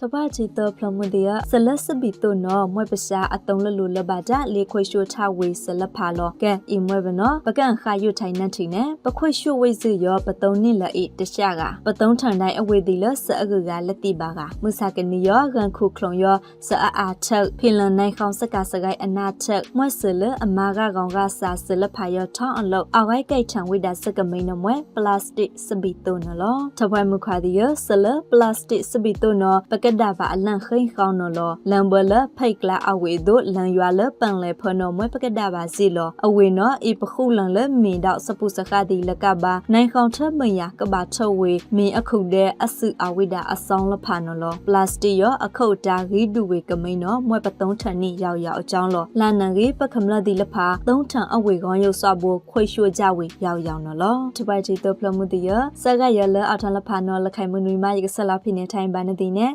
တပတ်ချီတဖလမဒီယဆလတ်စဘီတိုနော်မွဲပရှာအတုံးလလူလဘာကြလေခွေရှိုထဝေဆလဖာလောကဲအီမွဲဘနော်ပကန်ခါယွထိုင်နှတီနဲ့ပခွေရှိုဝိစီရောပတုံးနစ်လအေတရှကပတုံးထန်တိုင်းအဝေဒီလဆအကူကလက်တိပါကမုစာကနီယောဂန်ခုခလုံယောဆအအာချက်ဖင်လန်နိုင်ခေါင်စကစကိုင်အနာချက်မွဲဆလအမာကကောင်ကစာဆလဖာယောထောင်းအလောက်အဝိုက်ကိတ်ထံဝိဒါစကမိန်နမွဲပလတ်စတစ်စဘီတိုနော်လောထပွဲမခါဒီယဆလပလတ်စတစ်စဘီတိုနော်ပကဒါပါအလန့်ခိန်ခေါနော်လောလမ်ဘလဖိတ်ကလာအဝေတို့လန်ရွာလပန်လေဖနော်မွဲပကဒါပါစီလောအဝေနော်အပခုလန်လမင်တော့စပုစခဒီလကဘာနိုင်ခေါထမယာကဘာထဝေမင်အခုတဲ့အစုအဝိဒါအဆောင်လဖာနော်လောပလတ်စတစ်ရောအခုတာဂီဒူဝေကမိန်နော်မွဲပတုံးထန်နိရောက်ရောက်အကြောင်းလောလာနန်ကြီးပကမလဒီလဖာသုံးထန်အဝေကောင်းရုပ်စွာဖို့ခွေရွှေကြဝေရောက်ရောက်နော်လောတပိုက်တီတဖလမှုတရဆကရလအထလဖာနော်လခိုင်မနွေမရကဆလာဖိနေထိုင်ပါနေသည်နဲ့